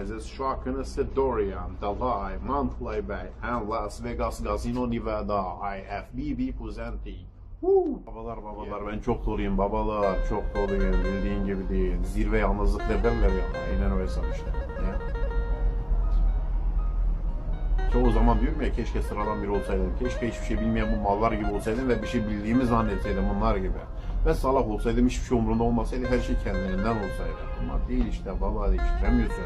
as is şarkınızı Dorian, Dalai, Mantlay Bay, and Las Vegas Casino Nevada, IFBB Presenti. Woo! Babalar babalar ben çok doluyum babalar çok doluyum bildiğin gibi değil zirve yalnızlık derler ya aynen öyle ya. Çoğu zaman diyorum ya keşke sıradan biri olsaydım. Keşke hiçbir şey bilmeyen bu mallar gibi olsaydım ve bir şey bildiğimi zannetseydim bunlar gibi. Ve salak olsaydım hiçbir şey umurumda olmasaydı her şey kendiliğinden olsaydı. Ama değil işte baba değiştiremiyorsun.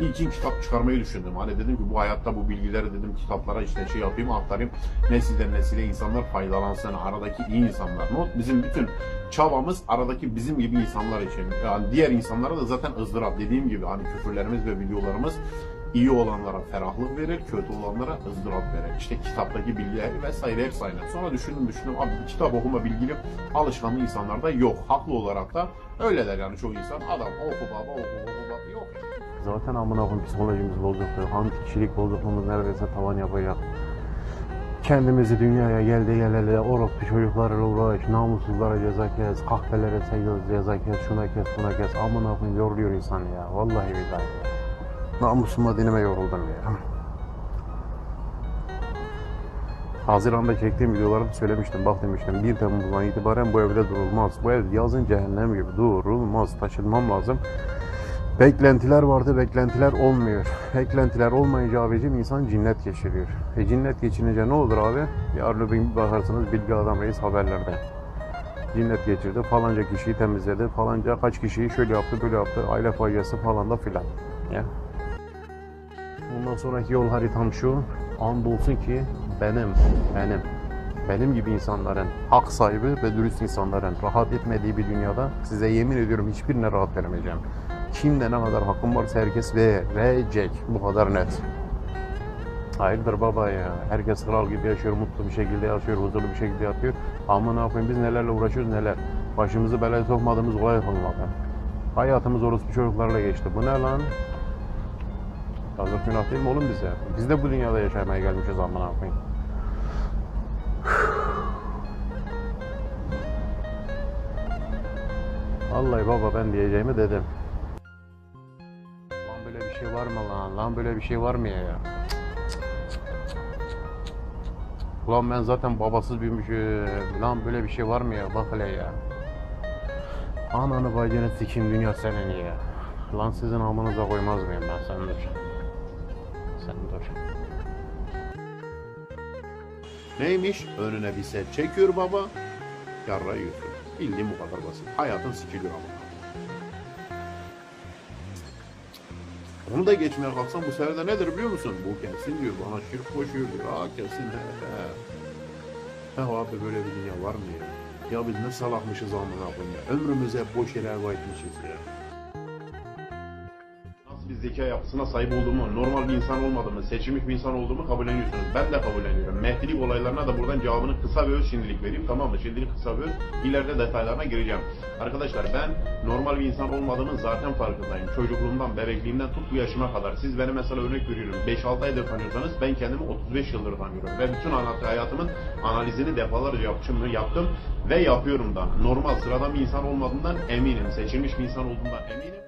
İlkin kitap çıkarmayı düşündüm. Hani dedim ki bu hayatta bu bilgileri dedim kitaplara işte şey yapayım aktarayım. Nesilden nesile insanlar faydalansın. Aradaki iyi insanlar. Not bizim bütün çabamız aradaki bizim gibi insanlar için. Yani diğer insanlara da zaten ızdırap. Dediğim gibi hani küfürlerimiz ve videolarımız iyi olanlara ferahlık verir, kötü olanlara ızdırap verir. İşte kitaptaki bilgiler vesaire hepsi aynı. Sonra düşündüm düşündüm abi kitap okuma bilgili alışkanlığı insanlarda yok. Haklı olarak da öyleler yani çoğu insan. Adam oku baba oku oku baba yok. Zaten amına koyayım psikolojimiz bozuktu. Anti kişilik bozukluğumuz neredeyse tavan yapacak. Kendimizi dünyaya geldi geleli orospu çocuklarla uğraş, namussuzlara ceza kes, kahvelere seyyöz ceza kes, şuna kes, buna kes. Amına koyayım yoruluyor insan ya. Vallahi billahi. Namusuma dinime yoruldum ya. Haziran'da çektiğim videolarımda söylemiştim, bak demiştim 1 Temmuz'dan itibaren bu evde durulmaz. Bu ev yazın cehennem gibi durulmaz, taşınmam lazım. Beklentiler vardı, beklentiler olmuyor. Beklentiler olmayınca abicim insan cinnet geçiriyor. E cinnet geçirince ne olur abi? Yarın öbür gün bakarsınız Bilgi Adam Reis haberlerde. Cinnet geçirdi, falanca kişiyi temizledi, falanca kaç kişiyi şöyle yaptı, böyle yaptı, aile faciası falan da filan. Ya. Bundan sonraki yol haritam şu, andolsun ki benim, benim, benim gibi insanların, hak sahibi ve dürüst insanların rahat etmediği bir dünyada size yemin ediyorum hiçbirine rahat veremeyeceğim. Kimde ne kadar hakkım varsa herkes verecek. Bu kadar net. Hayırdır baba ya. Herkes kral gibi yaşıyor, mutlu bir şekilde yaşıyor, huzurlu bir şekilde yatıyor. Ama ne yapayım biz nelerle uğraşıyoruz neler. Başımızı belaya sokmadığımız olay kalmadı. Hayatımız orospu çocuklarla geçti. Bu ne lan? Yazık günah değil mi oğlum bize? Biz de bu dünyada yaşamaya gelmişiz amına koyayım. Vallahi baba ben diyeceğimi dedim. Lan böyle bir şey var mı lan? Lan böyle bir şey var mı ya? Ulan ben zaten babasız büyümüşüm. Lan böyle bir şey var mı ya? Bak hele ya. Ananı bacını sikim dünya senin ya. Lan sizin amınıza koymaz mıyım ben? Sen dur. Sen dur. Neymiş? Önüne bir set çekiyor baba. Yarra yiyorsun. Bildiğin bu kadar basit. Hayatın sikiliyor ama. Onu da geçmeye kalksam bu sefer de nedir biliyor musun? Bu kesin diyor bana şirk koşuyor diyor. Aa kesin he he. He abi böyle bir dünya var mı ya? Ya biz ne salakmışız amına koyayım ya. Ömrümüze boş yere heba etmişiz ya. Zeka yapısına sahip olduğumu, normal bir insan olmadığımı, seçilmiş bir insan olduğumu kabulleniyorsunuz. Ben de kabulleniyorum. Mehdilik olaylarına da buradan cevabını kısa ve öz şimdilik vereyim. Tamam mı? Şimdilik kısa ve öz. İleride detaylarına gireceğim. Arkadaşlar ben normal bir insan olmadığımın zaten farkındayım. Çocukluğumdan, bebekliğimden tut bu yaşıma kadar. Siz beni mesela örnek veriyorum. 5-6 aydır tanıyorsanız ben kendimi 35 yıldır tanıyorum. Ve bütün hayatımın analizini defalarca yaptım, yaptım ve yapıyorum da. Normal sıradan bir insan olmadığından eminim. Seçilmiş bir insan olduğundan eminim.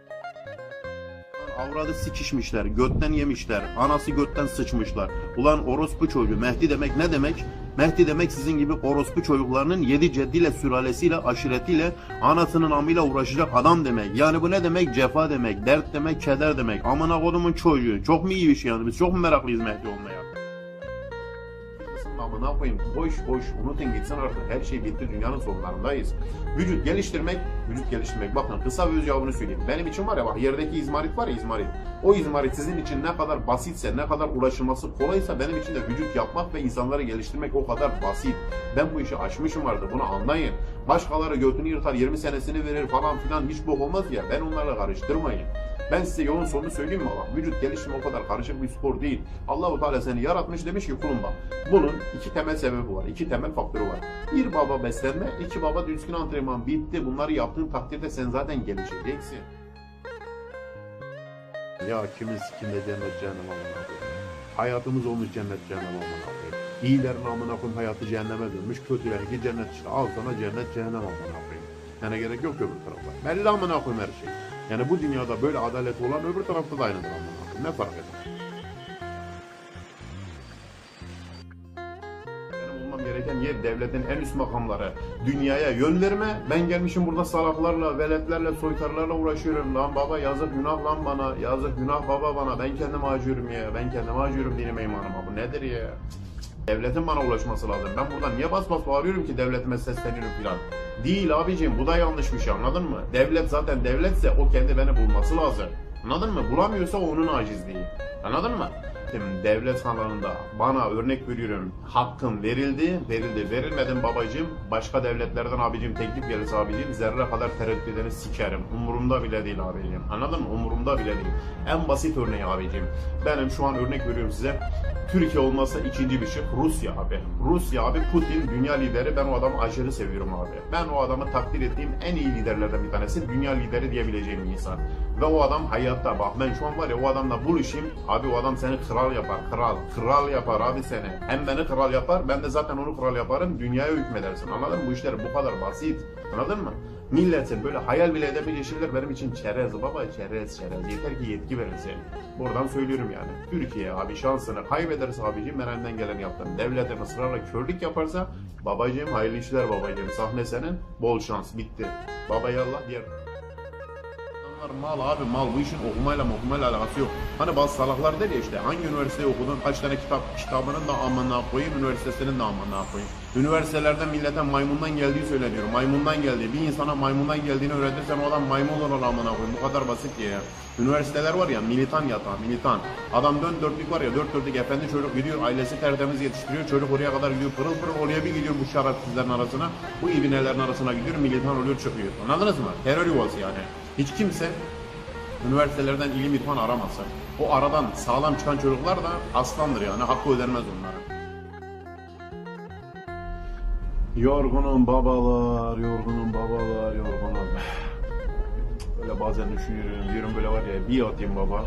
Avradı sikişmişler, götten yemişler, anası götten sıçmışlar. Ulan orospu çocuğu, Mehdi demek ne demek? Mehdi demek sizin gibi orospu çocuklarının yedi ceddiyle, sülalesiyle, aşiretiyle, anasının amıyla uğraşacak adam demek. Yani bu ne demek? Cefa demek, dert demek, keder demek. Amına kodumun çocuğu. Çok mu iyi bir şey yani? Biz çok mu meraklıyız Mehdi olmaya? Amına koyayım boş boş unutun gitsin artık her şey bitti dünyanın sonlarındayız. Vücut geliştirmek, vücut geliştirmek. Bakın kısa ve öz cevabını söyleyeyim. Benim için var ya bak yerdeki izmarit var ya izmarit. O izmarit sizin için ne kadar basitse, ne kadar ulaşılması kolaysa benim için de vücut yapmak ve insanları geliştirmek o kadar basit. Ben bu işi aşmışım artık bunu anlayın. Başkaları götünü yırtar 20 senesini verir falan filan hiç bok olmaz ya ben onlarla karıştırmayın. Ben size yolun sonunu söyleyeyim mi bak? Vücut gelişimi o kadar karışık bir spor değil. Allahu Teala seni yaratmış demiş ki kulum bak. Bunun iki temel sebebi var. iki temel faktörü var. Bir baba beslenme, iki baba düzgün antrenman. Bitti. Bunları yaptığın takdirde sen zaten gelişeceksin. Ya kimin sikinde cennet cehennem amına. Hayatımız olmuş cennet cehennem amına koyayım. İyilerin amına koyayım hayatı cehenneme dönmüş. Kötülerinki cennet işte. Al sana cennet cehennem amına koyayım. Yani gerek yok öbür tarafa. Belli amına koyayım her şey. Yani bu dünyada böyle adalet olan öbür tarafta da aynıdır amına. Ne fark eder? Gereken yer devletin en üst makamları. Dünyaya yön verme. Ben gelmişim burada salaklarla, veletlerle, soytarlarla uğraşıyorum. Lan baba yazık günah lan bana. Yazık günah baba bana. Ben kendime acıyorum ya. Ben kendime acıyorum dinime imanıma. Bu nedir ya? Devletin bana ulaşması lazım. Ben buradan niye bas bas bağırıyorum ki devletime sesleniyorum filan. Değil abicim bu da yanlış bir şey anladın mı? Devlet zaten devletse o kendi beni bulması lazım. Anladın mı? Bulamıyorsa onun acizliği. Anladın mı? Şimdi devlet alanında bana örnek veriyorum hakkım verildi, verildi, verilmedi babacığım. Başka devletlerden abicim teklif gelirse abicim zerre kadar tereddüt edeni sikerim. Umurumda bile değil abicim. Anladın mı? Umurumda bile değil. En basit örneği abicim. Benim şu an örnek veriyorum size. Türkiye olmasa ikinci bir şey Rusya abi. Rusya abi Putin dünya lideri. Ben o adamı aşırı seviyorum abi. Ben o adamı takdir ettiğim en iyi liderlerden bir tanesi. Dünya lideri diyebileceğim insan. Ve o adam hayatta bak ben şu an var ya o adamla buluşayım. Abi o adam seni kral yapar. Kral. Kral yapar abi seni. Hem beni kral yapar. Ben de zaten onu kral yaparım. Dünyaya hükmedersin. Anladın mı? Bu işler bu kadar basit. Anladın mı? Milletin böyle hayal bile edemeyeceği şeyler benim için çerez baba çerez çerez. Yeter ki yetki verilsin. Buradan söylüyorum yani. Türkiye abi şansını kaybederse abicim ben elimden geleni yaptım. Devletin ısrarla körlük yaparsa babacığım hayırlı işler babacığım. Sahne senin. Bol şans. Bitti. Baba yallah diğer Adamlar mal abi mal bu işin okumayla okumayla alakası yok. Hani bazı salaklar der ya işte hangi üniversiteyi okudun kaç tane kitap kitabının da amına koyayım üniversitesinin de amına koyayım. Üniversitelerde millete maymundan geldiği söyleniyor. Maymundan geldiği. Bir insana maymundan geldiğini öğretirsen o adam maymun olur amına koyayım. Bu kadar basit diye ya. Üniversiteler var ya militan yatağı militan. Adam dön dörtlük var ya dört dörtlük efendi çocuk gidiyor ailesi tertemiz yetiştiriyor. Çocuk oraya kadar gidiyor pırıl pırıl oraya bir gidiyor bu şerefsizlerin arasına. Bu ibinelerin arasına gidiyor militan oluyor çıkıyor. Anladınız mı? Terör yuvası yani. Hiç kimse üniversitelerden ilim irfan aramasın. O aradan sağlam çıkan çocuklar da aslandır yani hakkı ödenmez onlara. Yorgunum babalar, yorgunum babalar, yorgunum. Böyle bazen düşünüyorum, diyorum böyle var ya bir atayım baba.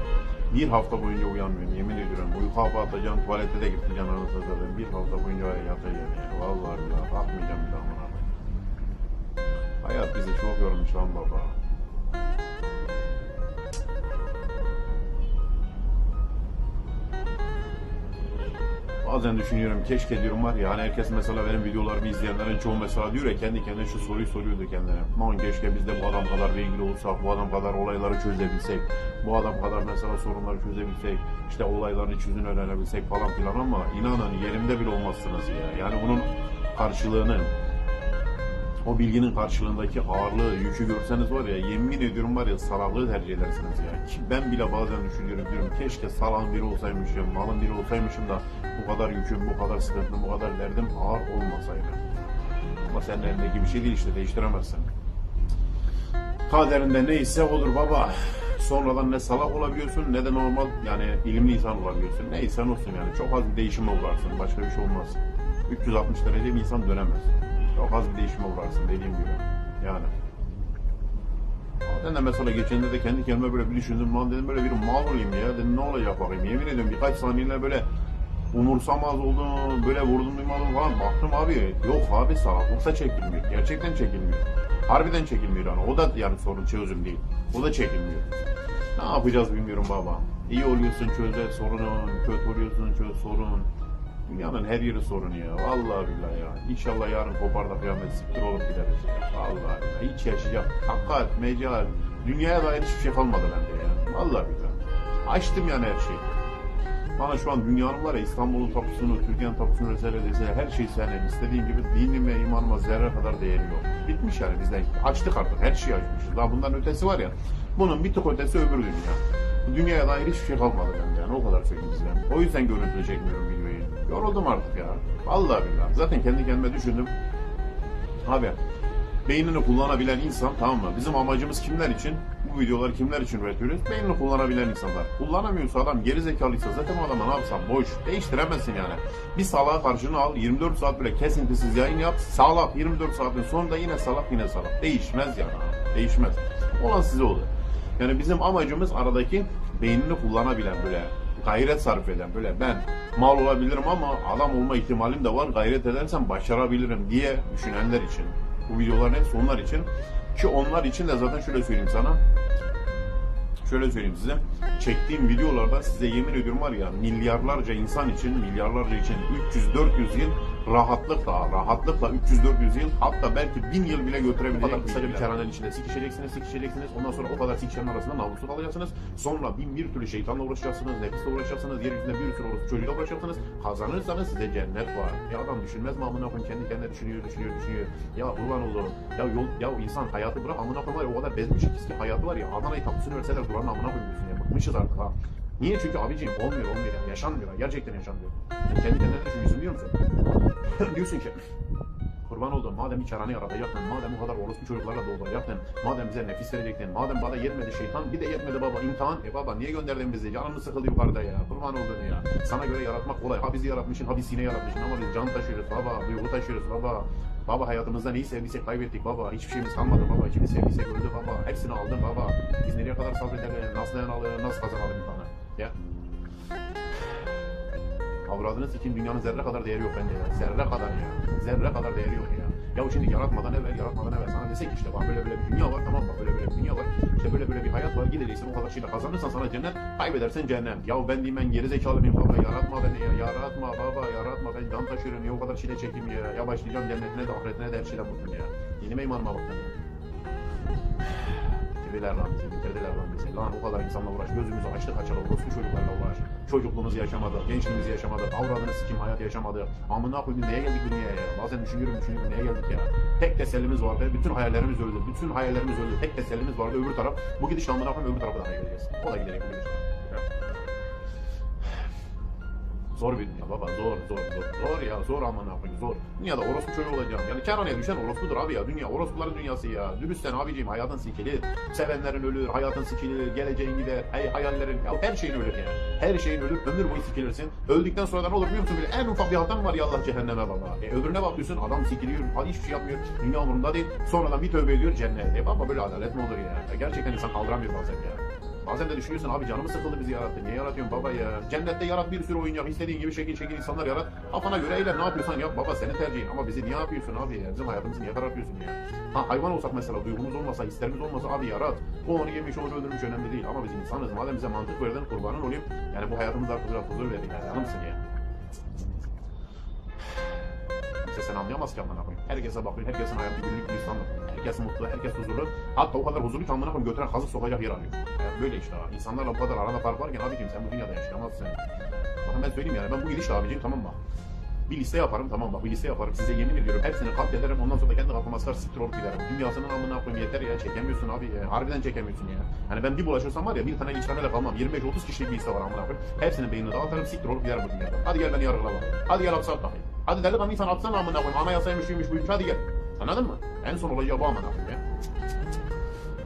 Bir hafta boyunca uyanmıyorum yemin ediyorum. Uyku hapı atacağım, tuvalete de gideceğim anasını satayım. Bir hafta boyunca yatacağım ya. Vallahi billahi kalkmayacağım bir daha buna. Hayat bizi çok yormuş lan baba. Bazen düşünüyorum keşke diyorum var ya hani herkes mesela benim videolarımı izleyenlerin çoğu mesela diyor ya kendi kendine şu soruyu soruyordu kendine. Man keşke biz de bu adam kadar bilgili olsak, bu adam kadar olayları çözebilsek, bu adam kadar mesela sorunları çözebilsek, işte olayların iç yüzünü öğrenebilsek falan filan ama inanın yerimde bile olmazsınız ya. Yani bunun karşılığını o bilginin karşılığındaki ağırlığı, yükü görseniz var ya yemin ediyorum var ya salaklığı tercih edersiniz ya. Ki ben bile bazen düşünüyorum diyorum keşke salağın biri olsaymışım, malın biri olsaymışım da bu kadar yüküm, bu kadar sıkıntım, bu kadar derdim ağır olmasaydı. Ama senin elindeki bir şey değil işte değiştiremezsin. Kaderinde neyse odur baba. Sonradan ne salak olabiliyorsun ne de normal yani ilimli insan olabiliyorsun. Neyse olsun yani çok az bir değişime uğrarsın başka bir şey olmaz. 360 derece bir insan dönemez. Çok az bir değişime uğrarsın dediğim gibi. Yani. Ben de mesela geçende de kendi kendime böyle bir düşündüm. Lan dedim böyle bir mal olayım ya. Dedim ne olacak bakayım. Yemin ediyorum birkaç saniyeler böyle umursamaz oldum. Böyle vurdum duymadım falan. Baktım abi yok abi salaklıksa çekilmiyor. Gerçekten çekilmiyor. Harbiden çekilmiyor yani. O da yani sorun çözüm değil. O da çekilmiyor. Ne yapacağız bilmiyorum baba. İyi oluyorsun çöze sorunun. Kötü oluyorsun çöz sorun. Dünyanın her yeri sorun ya. Vallahi billahi ya. İnşallah yarın kopar da kıyamet siktir olup gideriz ya. Vallahi billahi. Hiç yaşayacak hakikat, mecal, dünyaya dair hiçbir şey kalmadı bende ya. Vallahi billahi. Açtım yani her şeyi. Bana şu an dünyanın var ya İstanbul'un tapusunu, Türkiye'nin tapusunu vesaire vesaire her şey senin. İstediğin gibi dinim ve imanıma zerre kadar değeri yok. Bitmiş yani bizden. Açtık artık. Her şeyi açmışız. Daha bundan ötesi var ya. Bunun bir tık ötesi öbür dünya. Dünyaya dair hiçbir şey kalmadı bende yani. O kadar söyleyeyim size. O yüzden görüntülü çekmiyorum. Yoruldum artık ya. Vallahi billahi. Zaten kendi kendime düşündüm. Abi beynini kullanabilen insan tamam mı? Bizim amacımız kimler için? Bu videoları kimler için üretiyoruz? Beynini kullanabilen insanlar. Kullanamıyorsa adam geri zekalıysa zaten o adama ne yapsam boş. Değiştiremezsin yani. Bir salağa karşına al 24 saat bile kesintisiz yayın yap. Salak 24 saatin sonunda yine salak yine salak. Değişmez yani. Değişmez. Olan size olur. Yani bizim amacımız aradaki beynini kullanabilen böyle gayret sarf eden böyle ben mal olabilirim ama adam olma ihtimalim de var gayret edersem başarabilirim diye düşünenler için. Bu videoların hepsi onlar için. Ki onlar için de zaten şöyle söyleyeyim sana. şöyle söyleyeyim size. Çektiğim videolarda size yemin ediyorum var ya milyarlarca insan için, milyarlarca için 300-400 yıl rahatlıkla, rahatlıkla 300-400 yıl hatta belki 1000 yıl bile götürebilecek. O kadar kısaca bir kerhanenin içinde sikişeceksiniz, sikişeceksiniz. Ondan sonra o kadar sikişlerin arasında namuslu kalacaksınız. Sonra bin bir türlü şeytanla uğraşacaksınız, nefisle uğraşacaksınız, yeryüzünde bir sürü orospu çocuğuyla uğraşacaksınız. Kazanırsanız size cennet var. Ya adam düşünmez mi amına koyayım kendi kendine düşünüyor, düşünüyor, düşünüyor. Ya kurban olur. Ya yol, ya insan hayatı bırak amına koyayım var ya o kadar bezmiş ki hayatı var ya Adana'yı tapusunu verseler duranın amına koymuyorsun ya. Bıkmışız artık ha. Niye? Çünkü abiciğim olmuyor olmuyor ya. Yaşanmıyor. Gerçekten yaşanmıyor. Sen kendi kendine düşünüyorsun biliyor musun? diyorsun ki kurban oldum madem bir çarane yaratacaktın, madem bu kadar orospu çocuklarla dolduracaktın, madem bize nefis verecektin, madem bana yetmedi şeytan, bir de yetmedi baba imtihan, e baba niye gönderdin bizi, canımız sıkıldı yukarıda ya, kurban oldum ya, sana göre yaratmak kolay, ha bizi yaratmışsın, ha biz sine yaratmışsın ama biz can taşıyoruz baba, duygu taşıyoruz baba, Baba hayatımızda neyi sevdiysek kaybettik baba. Hiçbir şeyimiz kalmadı baba. Kimi sevdiysek öldü baba. Hepsini aldın baba. Biz nereye kadar sabredelim? Nasıl dayanalım? Nasıl kazanalım imtihanı? Ya. Avradını sikim dünyanın zerre kadar değeri yok bende ya. Zerre kadar ya. Zerre kadar değeri yok ya. Ya şimdi yaratmadan evvel, yaratmadan evvel sana desek işte bak böyle böyle bir dünya var tamam bak böyle böyle bir dünya var. İşte böyle böyle bir hayat var. Gideceksin o kadar şeyle kazanırsan sana cennet, kaybedersen cehennem. Ya ben diyeyim ben geri zekalı mıyım baba? Yaratma beni ya. Yaratma baba, yaratma. Ben can taşıyorum. Niye o kadar çile çekeyim ya? Ya başlayacağım cennetine de ahiretine de her şeyle bugün ya. Yeni imanıma baktım ya. Bitirdiler lan bizi, bitirdiler lan bizi. Lan o kadar insanla uğraş, gözümüzü açtık açalı, orospu çocuklarla uğraş. Çocukluğumuzu yaşamadık, gençliğimizi yaşamadık, avradını sikim hayat yaşamadık. Amına koyayım neye geldik dünyaya ya? Bazen düşünüyorum, düşünüyorum neye geldik ya? Tek tesellimiz vardı, bütün hayallerimiz öldü, bütün hayallerimiz öldü. Tek tesellimiz vardı, öbür taraf. Bu gidiş amına koyayım, öbür tarafa da geleceğiz. O da giderek bu Zor bir dünya baba zor zor zor zor ya zor amına koyayım zor. Dünyada orospu çocuğu olacağım. Yani kerhaneye düşen orospudur abi ya. Dünya orospuların dünyası ya. Dürüstten abiciğim hayatın sikilir. Sevenlerin ölür, hayatın sikilir, geleceğin gider, hey, hayallerin, ya her şeyin ölür ya. Her şeyin ölür, ömür boyu sikilirsin. Öldükten sonra da ne olur biliyor musun? Böyle en ufak bir hatan var ya Allah cehenneme baba. E öbürüne bakıyorsun adam sikiliyor, hadi hiçbir şey yapmıyor. Dünya umurunda değil. Sonradan bir tövbe ediyor cennet. E baba böyle adalet mi olur ya? gerçekten insan kaldıramıyor bazen ya. Bazen de düşünüyorsun abi canımı sıkıldı bizi yarattı. Niye yaratıyorsun baba ya? Cennette yarat bir sürü oyuncak. istediğin gibi şekil şekil insanlar yarat. Kafana göre eyle ne yapıyorsan yap baba senin tercihin. Ama bizi niye yapıyorsun abi ya? Bizim hayatımızı niye karartıyorsun ya? Ha hayvan olsak mesela duygumuz olmasa, hislerimiz olmasa abi yarat. O onu yemiş, onu öldürmüş önemli değil. Ama biz insanız. Madem bize mantık verdin kurbanın olayım. Yani bu hayatımızda huzur, huzur verin yani. Yanımsın ya. Kimse seni anlayamaz ki amına koyayım. Herkese bakıyor, herkesin hayatı günlük bir insanlık. Herkes mutlu, herkes huzurlu. Hatta o kadar huzurlu ki amına koyayım götüren kazık sokacak yer arıyor. Yani böyle işte abi. İnsanlarla bu kadar arada fark varken abicim sen bu dünyada yaşayamazsın. Bakın ben söyleyeyim yani ben bu gidişle abicim tamam mı? Bir liste yaparım tamam bak bir liste yaparım size yemin ediyorum hepsini katlederim ondan sonra kendi kafama sıkar siktir olup giderim. Dünyasının amına koyayım yeter ya çekemiyorsun abi ya. Harbiden çekemiyorsun ya. Hani ben bir bulaşırsam var ya bir tane içmemele kalmam. 25-30 kişilik bir liste var amına koyayım. Hepsinin beynini dağıtırım siktir olup giderim bu dünyada. Hadi gel beni yargıla bak. Hadi gel hapse at bakayım. Hadi delikanlı insan atsana amına koyayım. Anayasaymış şuymuş buymuş hadi gel. Anladın mı? En son olacağı bu amına koyayım ya.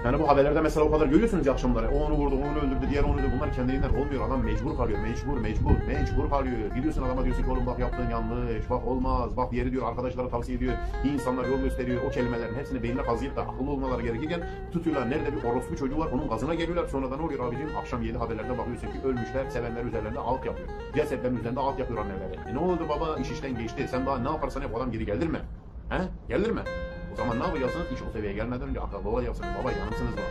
Yani bu haberlerde mesela o kadar görüyorsunuz ya akşamları. O onu vurdu, onu öldürdü, diğer onu öldürdü. Bunlar kendiliğinden olmuyor. Adam mecbur kalıyor. Mecbur, mecbur, mecbur kalıyor. Gidiyorsun adama diyorsun ki oğlum bak yaptığın yanlış. Bak olmaz. Bak yeri diyor arkadaşlara tavsiye ediyor. İnsanlar yol gösteriyor. O kelimelerin hepsini beynine kazıyıp da akıllı olmaları gerekirken tutuyorlar. Nerede bir orospu çocuğu var onun gazına geliyorlar. Sonradan oluyor abicim? Akşam 7 haberlerde bakıyorsun ki ölmüşler. Sevenler üzerlerinde alt yapıyor. Cesetlerin üzerinde alt yapıyor anneleri. E ne oldu baba? İş işten geçti. Sen daha ne yaparsan yap adam geri geldirme. He? Geldirme. O zaman ne yapacaksınız? İş o seviyeye gelmeden önce akıllı olacaksınız. Baba yanımsınız baba.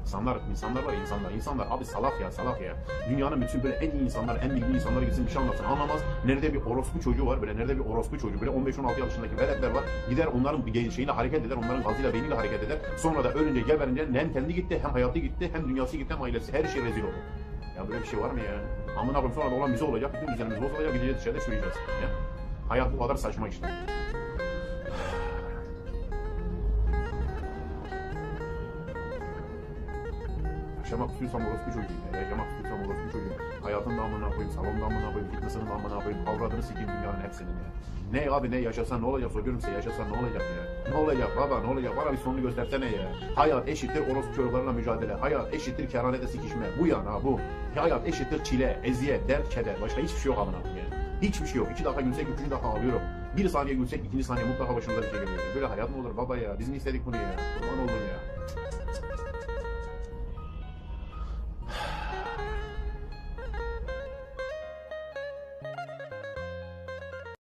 İnsanlar, insanlar var ya insanlar. İnsanlar abi salak ya salak ya. Dünyanın bütün böyle en iyi insanlar, en bilgi insanları gitsin bir şey anlatsın. Anlamaz. Nerede bir orospu çocuğu var böyle. Nerede bir orospu çocuğu. Böyle 15-16 yaşındaki veletler var. Gider onların bir şeyiyle hareket eder. Onların gazıyla beyniyle hareket eder. Sonra da ölünce geberince hem kendi gitti hem hayatı gitti hem dünyası gitti hem ailesi. Her şey rezil oldu. Ya böyle bir şey var mı ya? Amına koyayım sonra da olan bize olacak. Bütün düzenimiz bozulacak. Gideceğiz dışarıda çürüyeceğiz. Ya? Hayat bu kadar saçma işte. Yaşamak istiyorsam orospu çocuğuyum ya. Yaşamak istiyorsam orospu çocuğuyum. Hayatın da amına koyayım, salonun da amına koyayım, fitness'ın da amına koyayım, avradını sikeyim dünyanın hepsinin ya. Ne abi ne yaşasan ne olacak soruyorum size yaşasan ne olacak ya? Ne olacak baba ne olacak? Bana bir sonunu göstersene ya. Hayat eşittir orospu çocuklarla mücadele. Hayat eşittir kerhanede sikişme. Bu yana bu. Hayat eşittir çile, eziyet, dert, keder. Başka hiçbir şey yok amına. Hiçbir şey yok. İki dakika gülsek, üçüncü dakika ağlıyorum. Bir saniye gülsek, ikinci saniye mutlaka başımıza bir şey geliyor. Böyle hayat mı olur baba ya? Biz mi istedik bunu ya? Kurban ya.